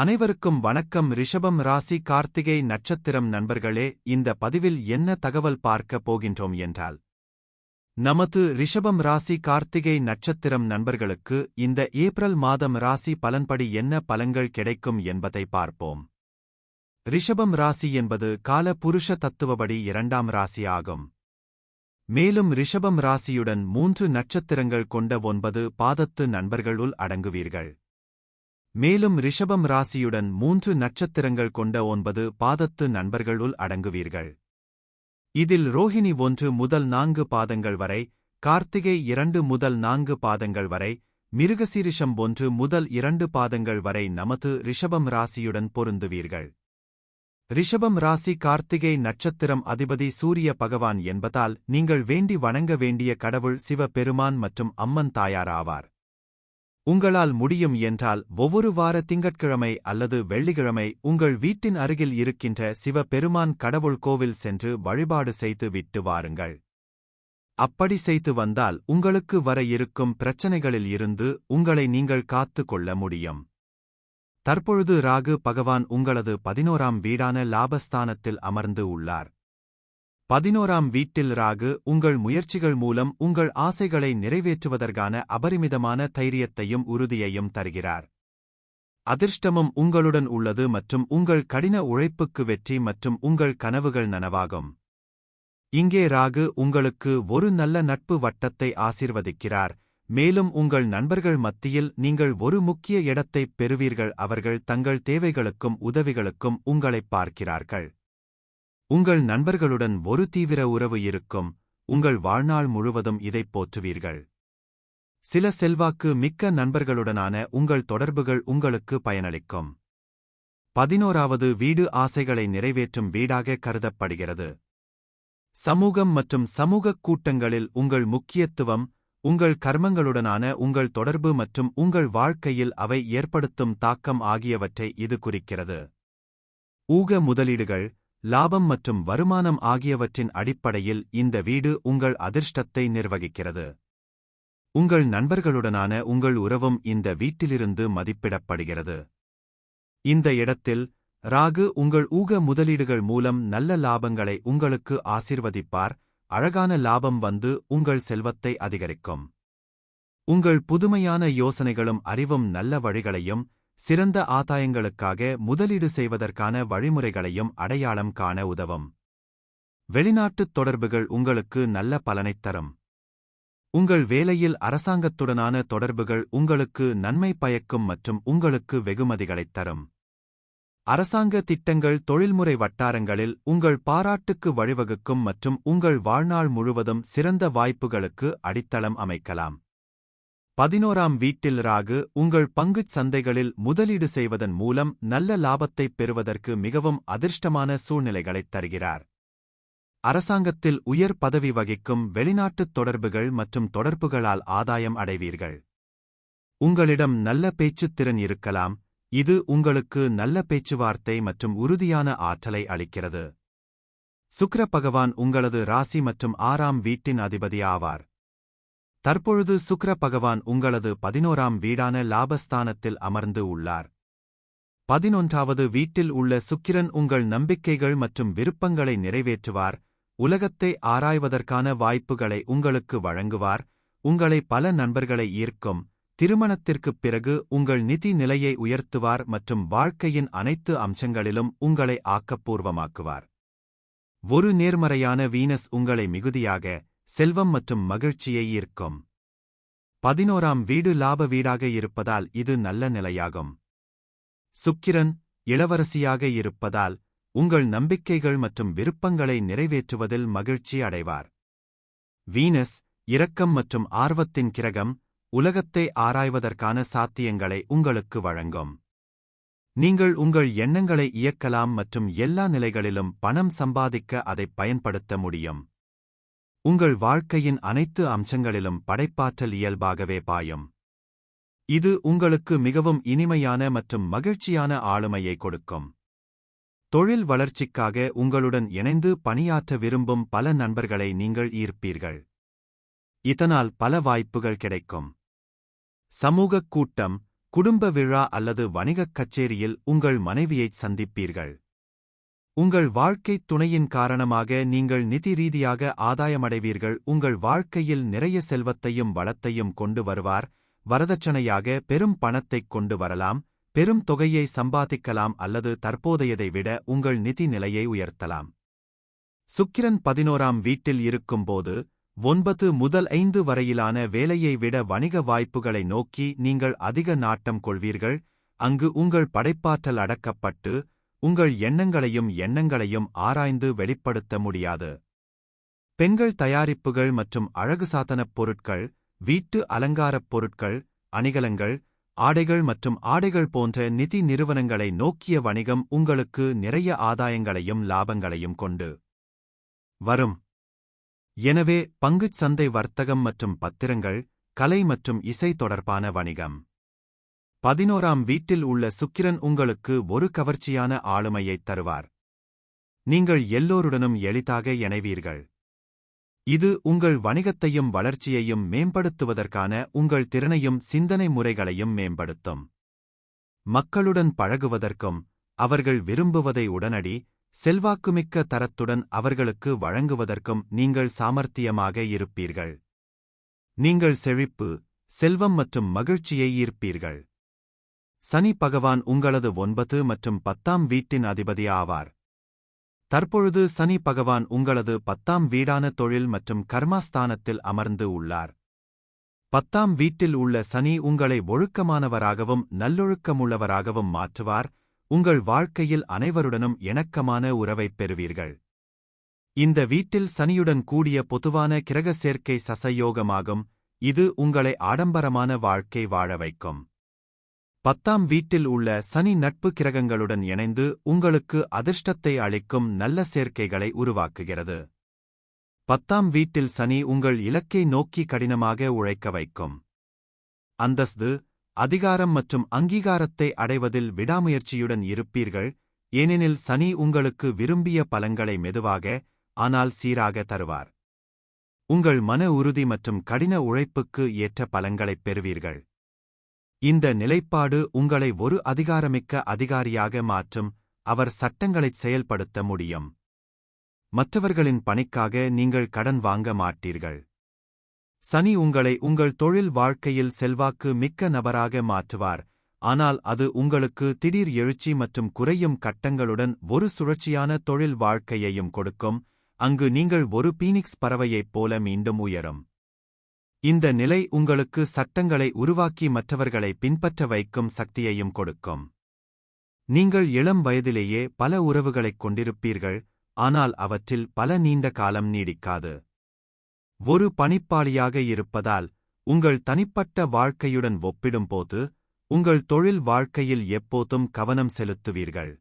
அனைவருக்கும் வணக்கம். ரிஷபம் ராசி கார்த்திகை நட்சத்திரம் நண்பர்களே இந்த பதிவில் என்ன தகவல் பார்க்க போகின்றோம் என்றால் நமது ரிஷபம் ராசி கார்த்திகை நட்சத்திரம் நண்பர்களுக்கு இந்த ஏப்ரல் மாதம் ராசி பலன்படி என்ன பலன்கள் கிடைக்கும் என்பதை பார்ப்போம். ரிஷபம் ராசி என்பது கால புருஷ தத்துவபடி இரண்டாம் ராசி ஆகும். மேலும் ரிஷபம் ராசியுடன் மூன்று நட்சத்திரங்கள் கொண்ட ஒன்பது பாதத்து நண்பர்களுள் அடங்குவீர்கள். மேலும் ரிஷபம் ராசியுடன் மூன்று நட்சத்திரங்கள் கொண்ட ஒன்பது பாதத்து நண்பர்களுள் அடங்குவீர்கள். இதில் ரோஹிணி ஒன்று முதல் நான்கு பாதங்கள் வரை கார்த்திகை இரண்டு முதல் நான்கு பாதங்கள் வரை மிருகசீரிஷம் ஒன்று முதல் இரண்டு பாதங்கள் வரை நமது ரிஷபம் ராசியுடன் பொருந்துவீர்கள். ரிஷபம் ராசி கார்த்திகை நட்சத்திரம் அதிபதி சூரிய பகவான் என்பதால் நீங்கள் வேண்டி வணங்க வேண்டிய கடவுள் சிவபெருமான் மற்றும் அம்மன் தாயார் ஆவார் உங்களால் முடியும் என்றால் ஒவ்வொரு வார திங்கட்கிழமை அல்லது வெள்ளிக்கிழமை உங்கள் வீட்டின் அருகில் இருக்கின்ற சிவபெருமான் கடவுள் கோவில் சென்று வழிபாடு செய்து விட்டு வாருங்கள். அப்படி செய்து வந்தால் உங்களுக்கு வர இருக்கும் பிரச்சனைகளில் இருந்து உங்களை நீங்கள் காத்து கொள்ள முடியும். தற்பொழுது ராகு பகவான் உங்களது பதினோராம் வீடான லாபஸ்தானத்தில் அமர்ந்து உள்ளார். பதினோராம் வீட்டில் ராகு உங்கள் முயற்சிகள் மூலம் உங்கள் ஆசைகளை நிறைவேற்றுவதற்கான அபரிமிதமான தைரியத்தையும் உறுதியையும் தருகிறார். அதிர்ஷ்டமும் உங்களுடன் உள்ளது மற்றும் உங்கள் கடின உழைப்புக்கு வெற்றி மற்றும் உங்கள் கனவுகள் நனவாகும். இங்கே ராகு உங்களுக்கு ஒரு நல்ல நட்பு வட்டத்தை ஆசிர்வதிக்கிறார். மேலும் உங்கள் நண்பர்கள் மத்தியில் நீங்கள் ஒரு முக்கிய இடத்தைப் பெறுவீர்கள். அவர்கள் தங்கள் தேவைகளுக்கும் உதவிகளுக்கும் உங்களைப் பார்க்கிறார்கள். உங்கள் நண்பர்களுடன் ஒரு தீவிர உறவு இருக்கும். உங்கள் வாழ்நாள் முழுவதும் இதைப் போற்றுவீர்கள். சில செல்வாக்கு மிக்க நண்பர்களுடனான உங்கள் தொடர்புகள் உங்களுக்கு பயனளிக்கும். பதினோராவது வீடு ஆசைகளை நிறைவேற்றும் வீடாக கருதப்படுகிறது. சமூகம் மற்றும் சமூகக் கூட்டங்களில் உங்கள் முக்கியத்துவம் உங்கள் கர்மங்களுடனான உங்கள் தொடர்பு மற்றும் உங்கள் வாழ்க்கையில் அவை ஏற்படுத்தும் தாக்கம் ஆகியவற்றை இது குறிக்கிறது. ஊக முதலீடுகள் லாபம் மற்றும் வருமானம் ஆகியவற்றின் அடிப்படையில் இந்த வீடு உங்கள் அதிர்ஷ்டத்தை நிர்வகிக்கிறது. உங்கள் நண்பர்களுடனான உங்கள் உறவும் இந்த வீட்டிலிருந்து மதிப்பிடப்படுகிறது. இந்த இடத்தில் ராகு உங்கள் ஊக முதலீடுகள் மூலம் நல்ல லாபங்களை உங்களுக்கு ஆசிர்வதிப்பார். அழகான லாபம் வந்து உங்கள் செல்வத்தை அதிகரிக்கும். உங்கள் புதுமையான யோசனைகளும் அறிவும் நல்ல வழிகளையும் சிறந்த ஆதாயங்களுக்காக முதலீடு செய்வதற்கான வழிமுறைகளையும் அடையாளம் காண உதவும். வெளிநாட்டுத் தொடர்புகள் உங்களுக்கு நல்ல பலனைத் தரும். உங்கள் வேலையில் அரசாங்கத்துடனான தொடர்புகள் உங்களுக்கு நன்மை பயக்கும் மற்றும் உங்களுக்கு வெகுமதிகளைத் தரும். அரசாங்க திட்டங்கள் தொழில்முறை வட்டாரங்களில் உங்கள் பாராட்டுக்கு வழிவகுக்கும் மற்றும் உங்கள் வாழ்நாள் முழுவதும் சிறந்த வாய்ப்புகளுக்கு அடித்தளம் அமைக்கலாம். பதினோராம் வீட்டில் ராகு உங்கள் பங்குச் சந்தைகளில் முதலீடு செய்வதன் மூலம் நல்ல லாபத்தைப் பெறுவதற்கு மிகவும் அதிர்ஷ்டமான சூழ்நிலைகளைத் தருகிறார். அரசாங்கத்தில் உயர் பதவி வகிக்கும் வெளிநாட்டுத் தொடர்புகள் மற்றும் தொடர்புகளால் ஆதாயம் அடைவீர்கள். உங்களிடம் நல்ல பேச்சுத்திறன் இருக்கலாம் இது உங்களுக்கு நல்ல பேச்சுவார்த்தை மற்றும் உறுதியான ஆற்றலை அளிக்கிறது. சுக்ர பகவான் உங்களது ராசி மற்றும் ஆறாம் வீட்டின் அதிபதி ஆவார். தற்பொழுது சுக்ர பகவான் உங்களது பதினோராம் வீடான லாபஸ்தானத்தில் அமர்ந்து உள்ளார். பதினொன்றாவது வீட்டில் உள்ள சுக்கிரன் உங்கள் நம்பிக்கைகள் மற்றும் விருப்பங்களை நிறைவேற்றுவார். உலகத்தை ஆராய்வதற்கான வாய்ப்புகளை உங்களுக்கு வழங்குவார். உங்களை பல நண்பர்களை ஈர்க்கும். திருமணத்திற்குப் பிறகு உங்கள் நிதி நிலையை உயர்த்துவார் மற்றும் வாழ்க்கையின் அனைத்து அம்சங்களிலும் உங்களை ஆக்கப்பூர்வமாக்குவார். ஒரு நேர்மறையான வீனஸ் உங்களை மிகுதியாக செல்வம் மற்றும் மகிழ்ச்சியை ஈர்க்கும். பதினோராம் வீடு லாப வீடாக இருப்பதால் இது நல்ல நிலையாகும். சுக்கிரன் இளவரசியாக இருப்பதால் உங்கள் நம்பிக்கைகள் மற்றும் விருப்பங்களை நிறைவேற்றுவதில் மகிழ்ச்சி அடைவார். வீனஸ் இரக்கம் மற்றும் ஆர்வத்தின் கிரகம் உலகத்தை ஆராய்வதற்கான சாத்தியங்களை உங்களுக்கு வழங்கும். நீங்கள் உங்கள் எண்ணங்களை இயக்கலாம் மற்றும் எல்லா நிலைகளிலும் பணம் சம்பாதிக்க அதைப் பயன்படுத்த முடியும். உங்கள் வாழ்க்கையின் அனைத்து அம்சங்களிலும் படைப்பாற்றல் இயல்பாகவே பாயும். இது உங்களுக்கு மிகவும் இனிமையான மற்றும் மகிழ்ச்சியான ஆளுமையை கொடுக்கும். தொழில் வளர்ச்சிக்காக உங்களுடன் இணைந்து பணியாற்ற விரும்பும் பல நண்பர்களை நீங்கள் ஈர்ப்பீர்கள். இதனால் பல வாய்ப்புகள் கிடைக்கும். சமூகக் கூட்டம் குடும்ப விழா அல்லது வணிகக் கச்சேரியில் உங்கள் மனைவியைச் சந்திப்பீர்கள். உங்கள் வாழ்க்கைத் துணையின் காரணமாக நீங்கள் நிதி ரீதியாக ஆதாயமடைவீர்கள். உங்கள் வாழ்க்கையில் நிறைய செல்வத்தையும் வளத்தையும் கொண்டு வருவார். வரதட்சணையாக பெரும் பணத்தைக் கொண்டு வரலாம். பெரும் தொகையை சம்பாதிக்கலாம் அல்லது தற்போதையதை விட உங்கள் நிதி நிலையை உயர்த்தலாம். சுக்கிரன் பதினோராம் வீட்டில் இருக்கும்போது ஒன்பது முதல் ஐந்து வரையிலான வேலையை விட வணிக வாய்ப்புகளை நோக்கி நீங்கள் அதிக நாட்டம் கொள்வீர்கள். அங்கு உங்கள் படைப்பாற்றல் அடக்கப்பட்டு உங்கள் எண்ணங்களையும் எண்ணங்களையும் ஆராய்ந்து வெளிப்படுத்த முடியாது. பெண்கள் தயாரிப்புகள் மற்றும் அழகு சாதனப் பொருட்கள் வீட்டு அலங்காரப் பொருட்கள் அணிகலங்கள் ஆடைகள் மற்றும் ஆடைகள் போன்ற நிதி நிறுவனங்களை நோக்கிய வணிகம் உங்களுக்கு நிறைய ஆதாயங்களையும் லாபங்களையும் கொண்டு வரும். எனவே பங்குச் சந்தை வர்த்தகம் மற்றும் பத்திரங்கள் கலை மற்றும் இசை தொடர்பான வணிகம். பதினோராம் வீட்டில் உள்ள சுக்கிரன் உங்களுக்கு ஒரு கவர்ச்சியான ஆளுமையைத் தருவார். நீங்கள் எல்லோருடனும் எளிதாக இணைவீர்கள். இது உங்கள் வணிகத்தையும் வளர்ச்சியையும் மேம்படுத்துவதற்கான உங்கள் திறனையும் சிந்தனை முறைகளையும் மேம்படுத்தும். மக்களுடன் பழகுவதற்கும் அவர்கள் விரும்புவதை உடனடி செல்வாக்குமிக்க தரத்துடன் அவர்களுக்கு வழங்குவதற்கும் நீங்கள் சாமர்த்தியமாக இருப்பீர்கள். நீங்கள் செழிப்பு செல்வம் மற்றும் மகிழ்ச்சியை ஈர்ப்பீர்கள். சனி பகவான் உங்களது ஒன்பது மற்றும் பத்தாம் வீட்டின் அதிபதி ஆவார் தற்பொழுது சனி பகவான் உங்களது பத்தாம் வீடான தொழில் மற்றும் கர்மாஸ்தானத்தில் அமர்ந்து உள்ளார். பத்தாம் வீட்டில் உள்ள சனி உங்களை ஒழுக்கமானவராகவும் நல்லொழுக்கமுள்ளவராகவும் மாற்றுவார். உங்கள் வாழ்க்கையில் அனைவருடனும் இணக்கமான உறவைப் பெறுவீர்கள். இந்த வீட்டில் சனியுடன் கூடிய பொதுவான கிரக சேர்க்கை சசயோகமாகும். இது உங்களை ஆடம்பரமான வாழ்க்கை வாழ வைக்கும். பத்தாம் வீட்டில் உள்ள சனி நட்பு கிரகங்களுடன் இணைந்து உங்களுக்கு அதிர்ஷ்டத்தை அளிக்கும் நல்ல சேர்க்கைகளை உருவாக்குகிறது. பத்தாம் வீட்டில் சனி உங்கள் இலக்கை நோக்கி கடினமாக உழைக்க வைக்கும். அந்தஸ்து அதிகாரம் மற்றும் அங்கீகாரத்தை அடைவதில் விடாமுயற்சியுடன் இருப்பீர்கள் ஏனெனில் சனி உங்களுக்கு விரும்பிய பலன்களை மெதுவாக ஆனால் சீராக தருவார். உங்கள் மன உறுதி மற்றும் கடின உழைப்புக்கு ஏற்ற பலன்களைப் பெறுவீர்கள். இந்த நிலைப்பாடு உங்களை ஒரு அதிகாரமிக்க அதிகாரியாக மாற்றும் அவர் சட்டங்களைச் செயல்படுத்த முடியும். மற்றவர்களின் பணிக்காக நீங்கள் கடன் வாங்க மாட்டீர்கள். சனி உங்களை உங்கள் தொழில் வாழ்க்கையில் செல்வாக்கு மிக்க நபராக மாற்றுவார் ஆனால் அது உங்களுக்கு திடீர் எழுச்சி மற்றும் குறையும் கட்டங்களுடன் ஒரு சுழற்சியான தொழில் வாழ்க்கையையும் கொடுக்கும் அங்கு நீங்கள் ஒரு பீனிக்ஸ் பறவையைப் போல மீண்டும் உயரும். இந்த நிலை உங்களுக்கு சட்டங்களை உருவாக்கி மற்றவர்களை பின்பற்ற வைக்கும் சக்தியையும் கொடுக்கும். நீங்கள் இளம் வயதிலேயே பல உறவுகளைக் கொண்டிருப்பீர்கள் ஆனால் அவற்றில் பல நீண்ட காலம் நீடிக்காது. ஒரு பணிப்பாளியாக இருப்பதால் உங்கள் தனிப்பட்ட வாழ்க்கையுடன் ஒப்பிடும்போது உங்கள் தொழில் வாழ்க்கையில் எப்போதும் கவனம் செலுத்துவீர்கள்.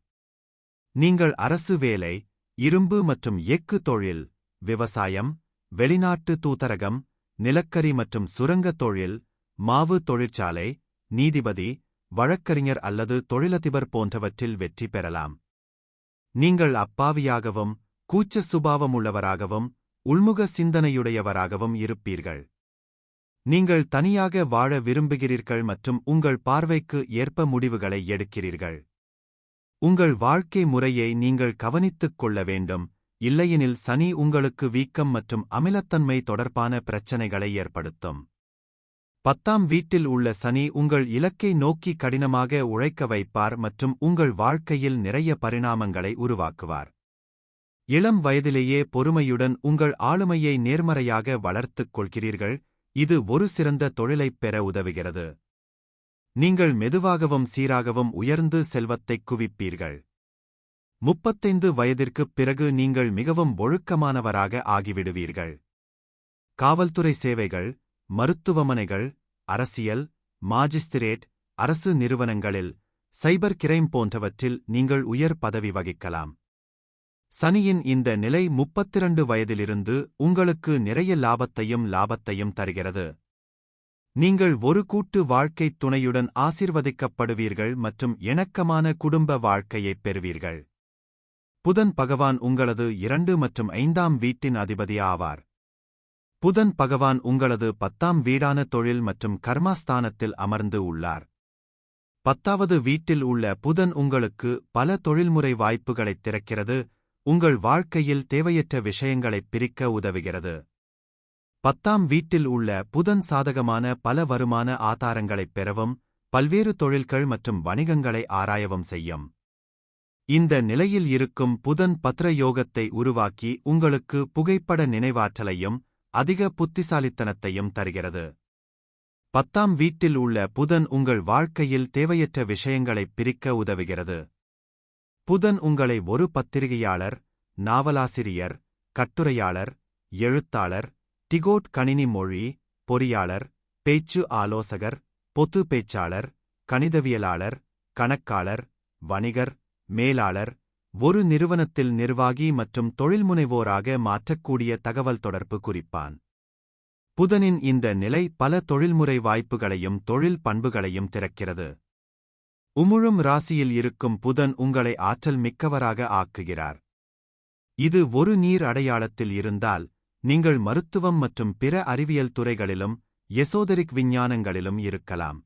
நீங்கள் அரசு வேலை இரும்பு மற்றும் எஃகு தொழில் விவசாயம் வெளிநாட்டு தூதரகம் நிலக்கரி மற்றும் சுரங்கத் தொழில் மாவு தொழிற்சாலை நீதிபதி வழக்கறிஞர் அல்லது தொழிலதிபர் போன்றவற்றில் வெற்றி பெறலாம். நீங்கள் அப்பாவியாகவும் கூச்ச சுபாவமுள்ளவராகவும் உள்முக சிந்தனையுடையவராகவும் இருப்பீர்கள். நீங்கள் தனியாக வாழ விரும்புகிறீர்கள் மற்றும் உங்கள் பார்வைக்கு ஏற்ப முடிவுகளை எடுக்கிறீர்கள். உங்கள் வாழ்க்கை முறையை நீங்கள் கவனித்துக் கொள்ள வேண்டும். இல்லையெனில் சனி உங்களுக்கு வீக்கம் மற்றும் அமிலத்தன்மை தொடர்பான பிரச்சனைகளை ஏற்படுத்தும். பத்தாம் வீட்டில் உள்ள சனி உங்கள் இலக்கை நோக்கி கடினமாக உழைக்க வைப்பார் மற்றும் உங்கள் வாழ்க்கையில் நிறைய பரிணாமங்களை உருவாக்குவார். இளம் வயதிலேயே பொறுமையுடன் உங்கள் ஆளுமையை நேர்மறையாக வளர்த்துக் கொள்கிறீர்கள் இது ஒரு சிறந்த தொழிலைப் பெற உதவுகிறது. நீங்கள் மெதுவாகவும் சீராகவும் உயர்ந்து செல்வத்தைக் குவிப்பீர்கள். முப்பத்தைந்து வயதிற்குப் பிறகு நீங்கள் மிகவும் ஒழுக்கமானவராக ஆகிவிடுவீர்கள். காவல்துறை சேவைகள் மருத்துவமனைகள் அரசியல் மாஜிஸ்திரேட் அரசு நிறுவனங்களில் சைபர் கிரைம் போன்றவற்றில் நீங்கள் உயர் பதவி வகிக்கலாம். சனியின் இந்த நிலை முப்பத்திரண்டு வயதிலிருந்து உங்களுக்கு நிறைய லாபத்தையும் லாபத்தையும் தருகிறது. நீங்கள் ஒரு கூட்டு வாழ்க்கைத் துணையுடன் ஆசிர்வதிக்கப்படுவீர்கள் மற்றும் இணக்கமான குடும்ப வாழ்க்கையைப் பெறுவீர்கள். புதன் பகவான் உங்களது இரண்டு மற்றும் ஐந்தாம் வீட்டின் அதிபதி ஆவார் புதன் பகவான் உங்களது பத்தாம் வீடான தொழில் மற்றும் கர்மாஸ்தானத்தில் அமர்ந்து உள்ளார். பத்தாவது வீட்டில் உள்ள புதன் உங்களுக்கு பல தொழில்முறை வாய்ப்புகளைத் திறக்கிறது உங்கள் வாழ்க்கையில் தேவையற்ற விஷயங்களைப் பிரிக்க உதவுகிறது. பத்தாம் வீட்டில் உள்ள புதன் சாதகமான பல வருமான ஆதாரங்களைப் பெறவும் பல்வேறு தொழில்கள் மற்றும் வணிகங்களை ஆராயவும் செய்யும். இந்த நிலையில் இருக்கும் புதன் பத்ரயோகத்தை உருவாக்கி உங்களுக்கு புகைப்பட நினைவாற்றலையும் அதிக புத்திசாலித்தனத்தையும் தருகிறது. பத்தாம் வீட்டில் உள்ள புதன் உங்கள் வாழ்க்கையில் தேவையற்ற விஷயங்களைப் பிரிக்க உதவுகிறது. புதன் உங்களை ஒரு பத்திரிகையாளர் நாவலாசிரியர் கட்டுரையாளர் எழுத்தாளர் டிகோட் கணினி மொழி பொறியாளர் பேச்சு ஆலோசகர் பொது பேச்சாளர் கணிதவியலாளர் கணக்காளர் வணிகர் மேலாளர் ஒரு நிறுவனத்தில் நிர்வாகி மற்றும் தொழில்முனைவோராக மாற்றக்கூடிய தகவல் தொடர்பு குறிப்பான். புதனின் இந்த நிலை பல தொழில்முறை வாய்ப்புகளையும் தொழில் பண்புகளையும் திறக்கிறது. உமுழும் ராசியில் இருக்கும் புதன் உங்களை ஆற்றல் மிக்கவராக ஆக்குகிறார். இது ஒரு நீர் அடையாளத்தில் இருந்தால் நீங்கள் மருத்துவம் மற்றும் பிற அறிவியல் துறைகளிலும் எசோதரிக் விஞ்ஞானங்களிலும் இருக்கலாம்.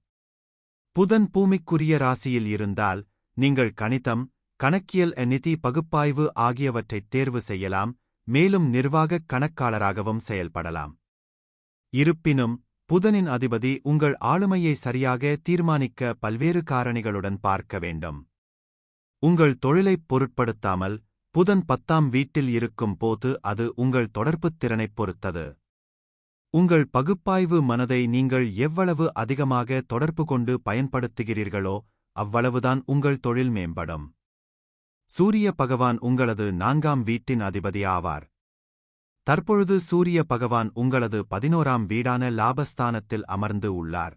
புதன் பூமிக்குரிய ராசியில் இருந்தால் நீங்கள் கணிதம் கணக்கியல் நிதி பகுப்பாய்வு ஆகியவற்றைத் தேர்வு செய்யலாம் மேலும் நிர்வாகக் கணக்காளராகவும் செயல்படலாம். இருப்பினும் புதனின் அதிபதி உங்கள் ஆளுமையை சரியாக தீர்மானிக்க பல்வேறு காரணிகளுடன் பார்க்க வேண்டும். உங்கள் தொழிலைப் பொருட்படுத்தாமல் புதன் பத்தாம் வீட்டில் இருக்கும் போது அது உங்கள் தொடர்புத் திறனைப் பொறுத்தது. உங்கள் பகுப்பாய்வு மனதை நீங்கள் எவ்வளவு அதிகமாக தொடர்பு கொண்டு பயன்படுத்துகிறீர்களோ அவ்வளவுதான் உங்கள் தொழில் மேம்படும். சூரிய பகவான் உங்களது நான்காம் வீட்டின் அதிபதி ஆவார் தற்பொழுது சூரிய பகவான் உங்களது பதினோராம் வீடான லாபஸ்தானத்தில் அமர்ந்து உள்ளார்.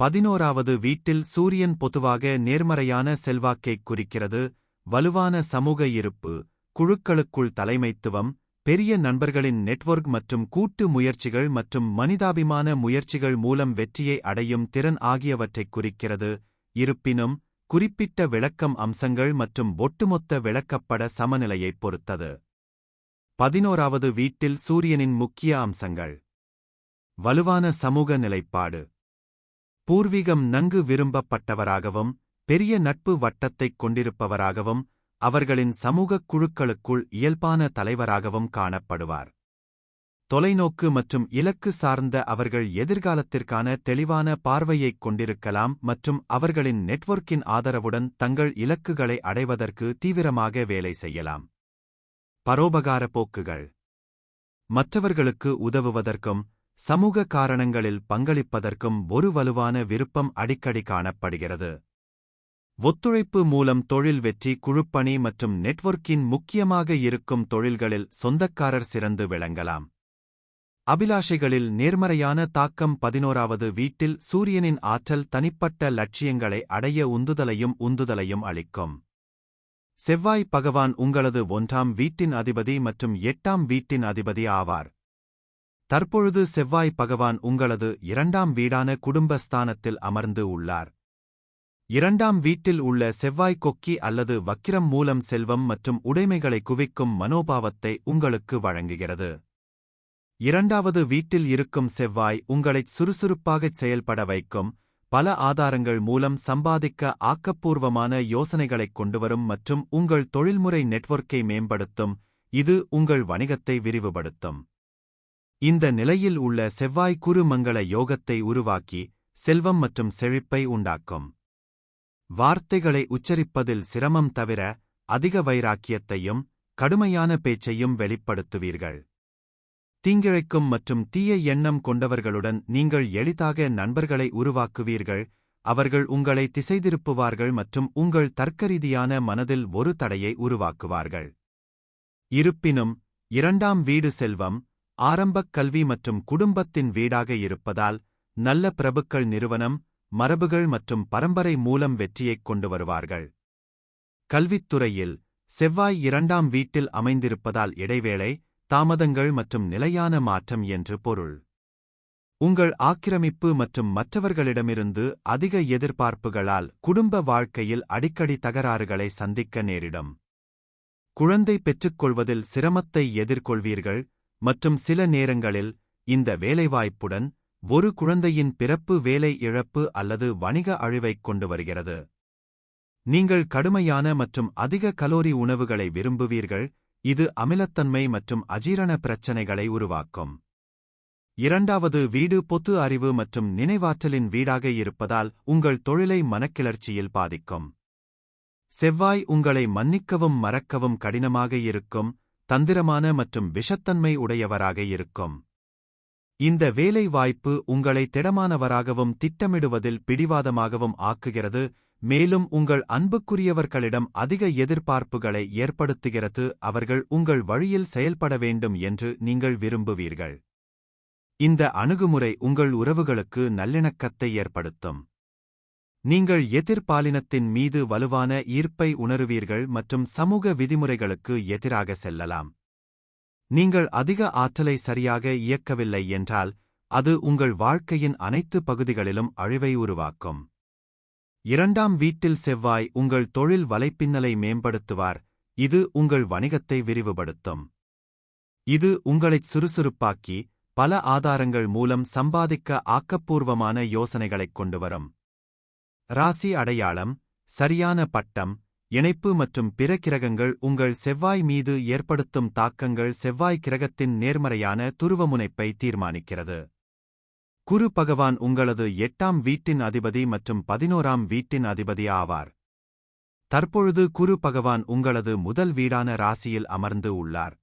பதினோராவது வீட்டில் சூரியன் பொதுவாக நேர்மறையான செல்வாக்கைக் குறிக்கிறது வலுவான சமூக இருப்பு குழுக்களுக்குள் தலைமைத்துவம் பெரிய நண்பர்களின் நெட்வொர்க் மற்றும் கூட்டு முயற்சிகள் மற்றும் மனிதாபிமான முயற்சிகள் மூலம் வெற்றியை அடையும் திறன் ஆகியவற்றைக் குறிக்கிறது. இருப்பினும் குறிப்பிட்ட விளக்கம் அம்சங்கள் மற்றும் ஒட்டுமொத்த விளக்கப்பட சமநிலையைப் பொறுத்தது. பதினோராவது வீட்டில் சூரியனின் முக்கிய அம்சங்கள். வலுவான சமூக நிலைப்பாடு. பூர்வீகம் நன்கு விரும்பப்பட்டவராகவும் பெரிய நட்பு வட்டத்தைக் கொண்டிருப்பவராகவும் அவர்களின் சமூகக் குழுக்களுக்குள் இயல்பான தலைவராகவும் காணப்படுவார். தொலைநோக்கு மற்றும் இலக்கு சார்ந்த அவர்கள் எதிர்காலத்திற்கான தெளிவான பார்வையைக் கொண்டிருக்கலாம் மற்றும் அவர்களின் நெட்வொர்க்கின் ஆதரவுடன் தங்கள் இலக்குகளை அடைவதற்கு தீவிரமாக வேலை செய்யலாம். பரோபகார போக்குகள். மற்றவர்களுக்கு உதவுவதற்கும் சமூக காரணங்களில் பங்களிப்பதற்கும் ஒரு வலுவான விருப்பம் அடிக்கடி காணப்படுகிறது. ஒத்துழைப்பு மூலம் தொழில் வெற்றி குழுப்பணி மற்றும் நெட்வொர்க்கின் முக்கியமாக இருக்கும் தொழில்களில் சொந்தக்காரர் சிறந்து விளங்கலாம். அபிலாஷைகளில் நேர்மறையான தாக்கம் பதினோராவது வீட்டில் சூரியனின் ஆற்றல் தனிப்பட்ட லட்சியங்களை அடைய உந்துதலையும் உந்துதலையும் அளிக்கும். செவ்வாய் பகவான் உங்களது ஒன்றாம் வீட்டின் அதிபதி மற்றும் எட்டாம் வீட்டின் அதிபதி ஆவார். தற்பொழுது செவ்வாய் பகவான் உங்களது இரண்டாம் வீடான குடும்பஸ்தானத்தில் அமர்ந்து உள்ளார். இரண்டாம் வீட்டில் உள்ள செவ்வாய் கொக்கி அல்லது வக்கிரம் மூலம் செல்வம் மற்றும் உடைமைகளை குவிக்கும் மனோபாவத்தை உங்களுக்கு வழங்குகிறது. இரண்டாவது வீட்டில் இருக்கும் செவ்வாய் உங்களைச் சுறுசுறுப்பாகச் செயல்பட வைக்கும். பல ஆதாரங்கள் மூலம் சம்பாதிக்க ஆக்கப்பூர்வமான யோசனைகளைக் கொண்டுவரும் மற்றும் உங்கள் தொழில்முறை நெட்வொர்க்கை மேம்படுத்தும். இது உங்கள் வணிகத்தை விரிவுபடுத்தும். இந்த நிலையில் உள்ள செவ்வாய் குறுமங்கள யோகத்தை உருவாக்கி செல்வம் மற்றும் செழிப்பை உண்டாக்கும். வார்த்தைகளை உச்சரிப்பதில் சிரமம் தவிர அதிக வைராக்கியத்தையும் கடுமையான பேச்சையும் வெளிப்படுத்துவீர்கள். தீங்கிழைக்கும் மற்றும் தீய எண்ணம் கொண்டவர்களுடன் நீங்கள் எளிதாக நண்பர்களை உருவாக்குவீர்கள். அவர்கள் உங்களை திசைதிருப்புவார்கள் மற்றும் உங்கள் தர்க்கரீதியான மனதில் ஒரு தடையை உருவாக்குவார்கள். இருப்பினும் இரண்டாம் வீடு செல்வம் ஆரம்பக் கல்வி மற்றும் குடும்பத்தின் வீடாக இருப்பதால் நல்ல பிரபுக்கள் நிறுவனம் மரபுகள் மற்றும் பரம்பரை மூலம் வெற்றியைக் கொண்டு வருவார்கள். கல்வித்துறையில் செவ்வாய் இரண்டாம் வீட்டில் அமைந்திருப்பதால் இடைவேளை தாமதங்கள் மற்றும் நிலையான மாற்றம் என்று பொருள். உங்கள் ஆக்கிரமிப்பு மற்றும் மற்றவர்களிடமிருந்து அதிக எதிர்பார்ப்புகளால் குடும்ப வாழ்க்கையில் அடிக்கடி தகராறுகளை சந்திக்க நேரிடும். குழந்தை பெற்றுக்கொள்வதில் சிரமத்தை எதிர்கொள்வீர்கள் மற்றும் சில நேரங்களில் இந்த வேலைவாய்ப்புடன் ஒரு குழந்தையின் பிறப்பு வேலை இழப்பு அல்லது வணிக அழிவைக் கொண்டு வருகிறது. நீங்கள் கடுமையான மற்றும் அதிக கலோரி உணவுகளை விரும்புவீர்கள் இது அமிலத்தன்மை மற்றும் அஜீரண பிரச்சினைகளை உருவாக்கும். இரண்டாவது வீடு பொத்து அறிவு மற்றும் நினைவாற்றலின் வீடாக இருப்பதால் உங்கள் தொழிலை மனக்கிளர்ச்சியில் பாதிக்கும். செவ்வாய் உங்களை மன்னிக்கவும் மறக்கவும் கடினமாக இருக்கும் தந்திரமான மற்றும் விஷத்தன்மை உடையவராக இருக்கும். இந்த வேலை வாய்ப்பு உங்களை திடமானவராகவும் திட்டமிடுவதில் பிடிவாதமாகவும் ஆக்குகிறது மேலும் உங்கள் அன்புக்குரியவர்களிடம் அதிக எதிர்பார்ப்புகளை ஏற்படுத்துகிறது அவர்கள் உங்கள் வழியில் செயல்பட வேண்டும் என்று நீங்கள் விரும்புவீர்கள். இந்த அணுகுமுறை உங்கள் உறவுகளுக்கு நல்லிணக்கத்தை ஏற்படுத்தும். நீங்கள் எதிர்பாலினத்தின் மீது வலுவான ஈர்ப்பை உணருவீர்கள் மற்றும் சமூக விதிமுறைகளுக்கு எதிராக செல்லலாம். நீங்கள் அதிக ஆற்றலை சரியாக இயக்கவில்லை என்றால் அது உங்கள் வாழ்க்கையின் அனைத்து பகுதிகளிலும் அழிவை உருவாக்கும். இரண்டாம் வீட்டில் செவ்வாய் உங்கள் தொழில் வலைப்பின்னலை மேம்படுத்துவார். இது உங்கள் வணிகத்தை விரிவுபடுத்தும். இது உங்களைச் சுறுசுறுப்பாக்கி பல ஆதாரங்கள் மூலம் சம்பாதிக்க ஆக்கப்பூர்வமான யோசனைகளைக் கொண்டுவரும். ராசி அடையாளம் சரியான பட்டம் இணைப்பு மற்றும் பிற கிரகங்கள் உங்கள் செவ்வாய் மீது ஏற்படுத்தும் தாக்கங்கள் செவ்வாய் கிரகத்தின் நேர்மறையான துருவமுனைப்பை தீர்மானிக்கிறது. குரு பகவான் உங்களது எட்டாம் வீட்டின் அதிபதி மற்றும் பதினோராம் வீட்டின் அதிபதி ஆவார். தற்பொழுது குரு பகவான் உங்களது முதல் வீடான ராசியில் அமர்ந்து உள்ளார்.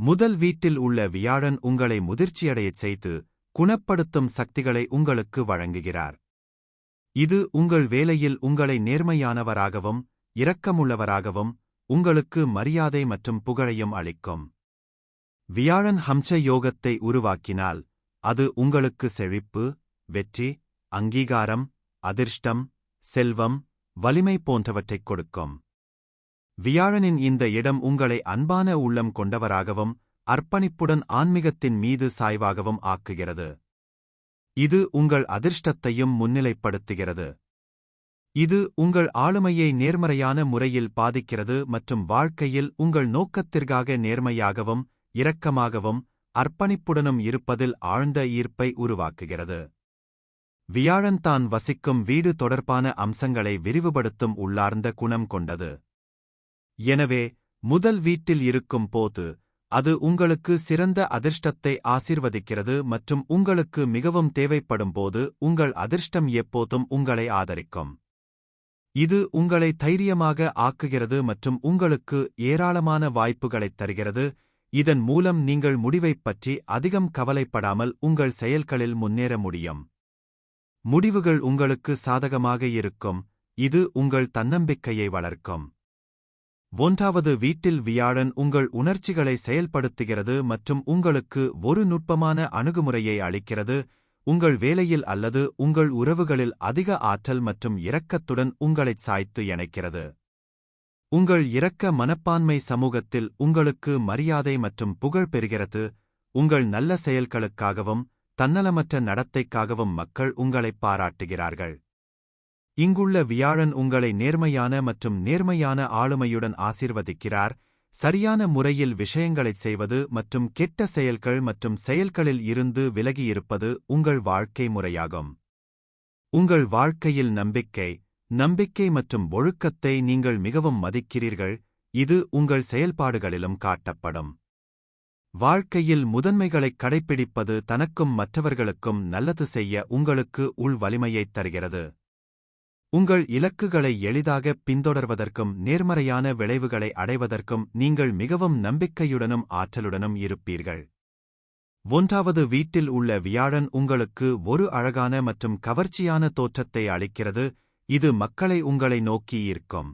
முதல் வீட்டில் உள்ள வியாழன் உங்களை முதிர்ச்சியடையச் செய்து குணப்படுத்தும் சக்திகளை உங்களுக்கு வழங்குகிறார். இது உங்கள் வேலையில் உங்களை நேர்மையானவராகவும் இரக்கமுள்ளவராகவும் உங்களுக்கு மரியாதை மற்றும் புகழையும் அளிக்கும். வியாழன் ஹம்ச யோகத்தை உருவாக்கினால் அது உங்களுக்கு செழிப்பு வெற்றி அங்கீகாரம் அதிர்ஷ்டம் செல்வம் வலிமை போன்றவற்றைக் கொடுக்கும். வியாழனின் இந்த இடம் உங்களை அன்பான உள்ளம் கொண்டவராகவும் அர்ப்பணிப்புடன் ஆன்மீகத்தின் மீது சாய்வாகவும் ஆக்குகிறது. இது உங்கள் அதிர்ஷ்டத்தையும் முன்னிலைப்படுத்துகிறது. இது உங்கள் ஆளுமையை நேர்மறையான முறையில் பாதிக்கிறது மற்றும் வாழ்க்கையில் உங்கள் நோக்கத்திற்காக நேர்மையாகவும் இரக்கமாகவும் அர்ப்பணிப்புடனும் இருப்பதில் ஆழ்ந்த ஈர்ப்பை உருவாக்குகிறது. வியாழன் தான் வசிக்கும் வீடு தொடர்பான அம்சங்களை விரிவுபடுத்தும் உள்ளார்ந்த குணம் கொண்டது. எனவே முதல் வீட்டில் இருக்கும் போது அது உங்களுக்கு சிறந்த அதிர்ஷ்டத்தை ஆசிர்வதிக்கிறது மற்றும் உங்களுக்கு மிகவும் தேவைப்படும் போது உங்கள் அதிர்ஷ்டம் எப்போதும் உங்களை ஆதரிக்கும். இது உங்களை தைரியமாக ஆக்குகிறது மற்றும் உங்களுக்கு ஏராளமான வாய்ப்புகளைத் தருகிறது இதன் மூலம் நீங்கள் முடிவைப் பற்றி அதிகம் கவலைப்படாமல் உங்கள் செயல்களில் முன்னேற முடியும். முடிவுகள் உங்களுக்கு சாதகமாக இருக்கும். இது உங்கள் தன்னம்பிக்கையை வளர்க்கும். ஒன்றாவது வீட்டில் வியாழன் உங்கள் உணர்ச்சிகளை செயல்படுத்துகிறது மற்றும் உங்களுக்கு ஒரு நுட்பமான அணுகுமுறையை அளிக்கிறது. உங்கள் வேலையில் அல்லது உங்கள் உறவுகளில் அதிக ஆற்றல் மற்றும் இரக்கத்துடன் உங்களைச் சாய்த்து இணைக்கிறது. உங்கள் இரக்க மனப்பான்மை சமூகத்தில் உங்களுக்கு மரியாதை மற்றும் புகழ் பெறுகிறது. உங்கள் நல்ல செயல்களுக்காகவும் தன்னலமற்ற நடத்தைக்காகவும் மக்கள் உங்களைப் பாராட்டுகிறார்கள். இங்குள்ள வியாழன் உங்களை நேர்மையான மற்றும் நேர்மையான ஆளுமையுடன் ஆசிர்வதிக்கிறார். சரியான முறையில் விஷயங்களைச் செய்வது மற்றும் கெட்ட செயல்கள் மற்றும் செயல்களில் இருந்து விலகியிருப்பது உங்கள் வாழ்க்கை முறையாகும். உங்கள் வாழ்க்கையில் நம்பிக்கை நம்பிக்கை மற்றும் ஒழுக்கத்தை நீங்கள் மிகவும் மதிக்கிறீர்கள் இது உங்கள் செயல்பாடுகளிலும் காட்டப்படும். வாழ்க்கையில் முதன்மைகளைக் கடைப்பிடிப்பது தனக்கும் மற்றவர்களுக்கும் நல்லது செய்ய உங்களுக்கு உள் வலிமையைத் தருகிறது. உங்கள் இலக்குகளை எளிதாக பின்தொடர்வதற்கும் நேர்மறையான விளைவுகளை அடைவதற்கும் நீங்கள் மிகவும் நம்பிக்கையுடனும் ஆற்றலுடனும் இருப்பீர்கள். ஒன்றாவது வீட்டில் உள்ள வியாழன் உங்களுக்கு ஒரு அழகான மற்றும் கவர்ச்சியான தோற்றத்தை அளிக்கிறது. இது மக்களை உங்களை நோக்கி ஈர்க்கும்.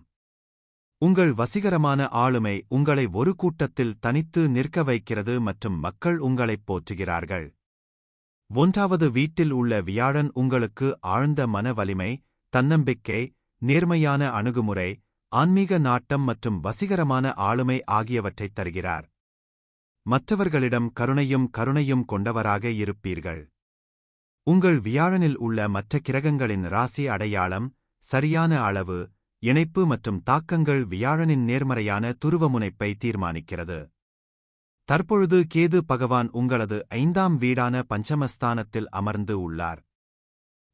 உங்கள் வசீகரமான ஆளுமை உங்களை ஒரு கூட்டத்தில் தனித்து நிற்க வைக்கிறது மற்றும் மக்கள் உங்களைப் போற்றுகிறார்கள். ஒன்றாவது வீட்டில் உள்ள வியாழன் உங்களுக்கு ஆழ்ந்த மன வலிமை தன்னம்பிக்கை நேர்மையான அணுகுமுறை ஆன்மீக நாட்டம் மற்றும் வசீகரமான ஆளுமை ஆகியவற்றைத் தருகிறார். மற்றவர்களிடம் கருணையும் கருணையும் கொண்டவராக இருப்பீர்கள். உங்கள் வியாழனில் உள்ள மற்ற கிரகங்களின் ராசி அடையாளம் சரியான அளவு இணைப்பு மற்றும் தாக்கங்கள் வியாழனின் நேர்மறையான துருவமுனைப்பை தீர்மானிக்கிறது. தற்பொழுது கேது பகவான் உங்களது ஐந்தாம் வீடான பஞ்சமஸ்தானத்தில் அமர்ந்து உள்ளார்.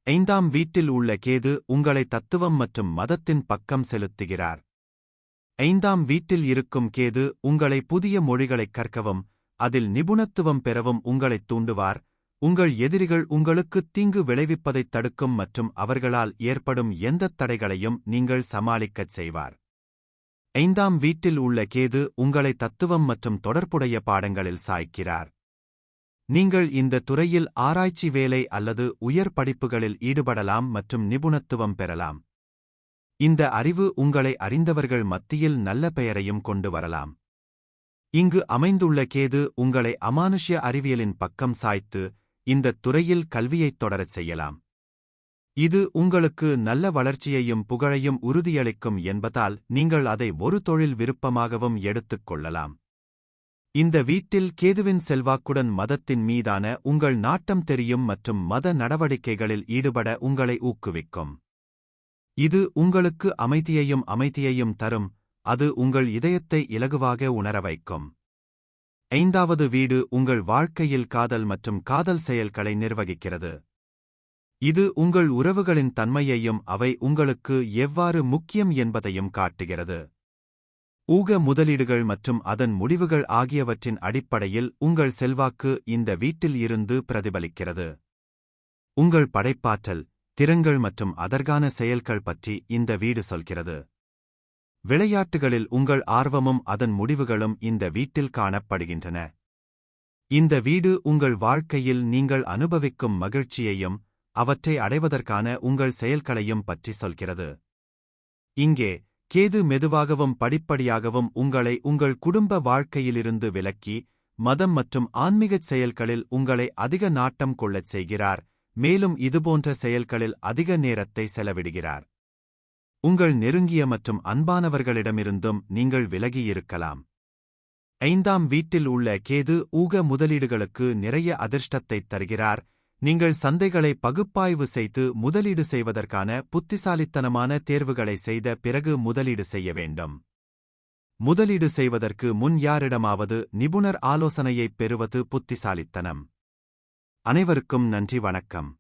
ஐந்தாம் வீட்டில் உள்ள கேது உங்களை தத்துவம் மற்றும் மதத்தின் பக்கம் செலுத்துகிறார். ஐந்தாம் வீட்டில் இருக்கும் கேது உங்களை புதிய மொழிகளைக் கற்கவும் அதில் நிபுணத்துவம் பெறவும் உங்களைத் தூண்டுவார். உங்கள் எதிரிகள் உங்களுக்கு தீங்கு விளைவிப்பதைத் தடுக்கும் மற்றும் அவர்களால் ஏற்படும் எந்தத் தடைகளையும் நீங்கள் சமாளிக்கச் செய்வார். ஐந்தாம் வீட்டில் உள்ள கேது உங்களை தத்துவம் மற்றும் தொடர்புடைய பாடங்களில் சாய்க்கிறார். நீங்கள் இந்த துறையில் ஆராய்ச்சி வேலை அல்லது உயர் படிப்புகளில் ஈடுபடலாம் மற்றும் நிபுணத்துவம் பெறலாம். இந்த அறிவு உங்களை அறிந்தவர்கள் மத்தியில் நல்ல பெயரையும் கொண்டு வரலாம். இங்கு அமைந்துள்ள கேது உங்களை அமானுஷ்ய அறிவியலின் பக்கம் சாய்த்து இந்தத் துறையில் கல்வியைத் தொடரச் செய்யலாம். இது உங்களுக்கு நல்ல வளர்ச்சியையும் புகழையும் உறுதியளிக்கும் என்பதால் நீங்கள் அதை ஒரு தொழில் விருப்பமாகவும் எடுத்துக் கொள்ளலாம். இந்த வீட்டில் கேதுவின் செல்வாக்குடன் மதத்தின் மீதான உங்கள் நாட்டம் தெரியும் மற்றும் மத நடவடிக்கைகளில் ஈடுபட உங்களை ஊக்குவிக்கும். இது உங்களுக்கு அமைதியையும் அமைதியையும் தரும் அது உங்கள் இதயத்தை இலகுவாக உணர வைக்கும். ஐந்தாவது வீடு உங்கள் வாழ்க்கையில் காதல் மற்றும் காதல் செயல்களை நிர்வகிக்கிறது. இது உங்கள் உறவுகளின் தன்மையையும் அவை உங்களுக்கு எவ்வாறு முக்கியம் என்பதையும் காட்டுகிறது. ஊக முதலீடுகள் மற்றும் அதன் முடிவுகள் ஆகியவற்றின் அடிப்படையில் உங்கள் செல்வாக்கு இந்த வீட்டில் இருந்து பிரதிபலிக்கிறது. உங்கள் படைப்பாற்றல் திறன்கள் மற்றும் அதற்கான செயல்கள் பற்றி இந்த வீடு சொல்கிறது. விளையாட்டுகளில் உங்கள் ஆர்வமும் அதன் முடிவுகளும் இந்த வீட்டில் காணப்படுகின்றன. இந்த வீடு உங்கள் வாழ்க்கையில் நீங்கள் அனுபவிக்கும் மகிழ்ச்சியையும் அவற்றை அடைவதற்கான உங்கள் செயல்களையும் பற்றி சொல்கிறது. இங்கே கேது மெதுவாகவும் படிப்படியாகவும் உங்களை உங்கள் குடும்ப வாழ்க்கையிலிருந்து விலக்கி மதம் மற்றும் ஆன்மீகச் செயல்களில் உங்களை அதிக நாட்டம் கொள்ளச் செய்கிறார் மேலும் இதுபோன்ற செயல்களில் அதிக நேரத்தை செலவிடுகிறார். உங்கள் நெருங்கிய மற்றும் அன்பானவர்களிடமிருந்தும் நீங்கள் விலகியிருக்கலாம். ஐந்தாம் வீட்டில் உள்ள கேது ஊக முதலீடுகளுக்கு நிறைய அதிர்ஷ்டத்தைத் தருகிறார். நீங்கள் சந்தைகளை பகுப்பாய்வு செய்து முதலீடு செய்வதற்கான புத்திசாலித்தனமான தேர்வுகளை செய்த பிறகு முதலீடு செய்ய வேண்டும். முதலீடு செய்வதற்கு முன் யாரிடமாவது நிபுணர் ஆலோசனையைப் பெறுவது புத்திசாலித்தனம். அனைவருக்கும் நன்றி வணக்கம்.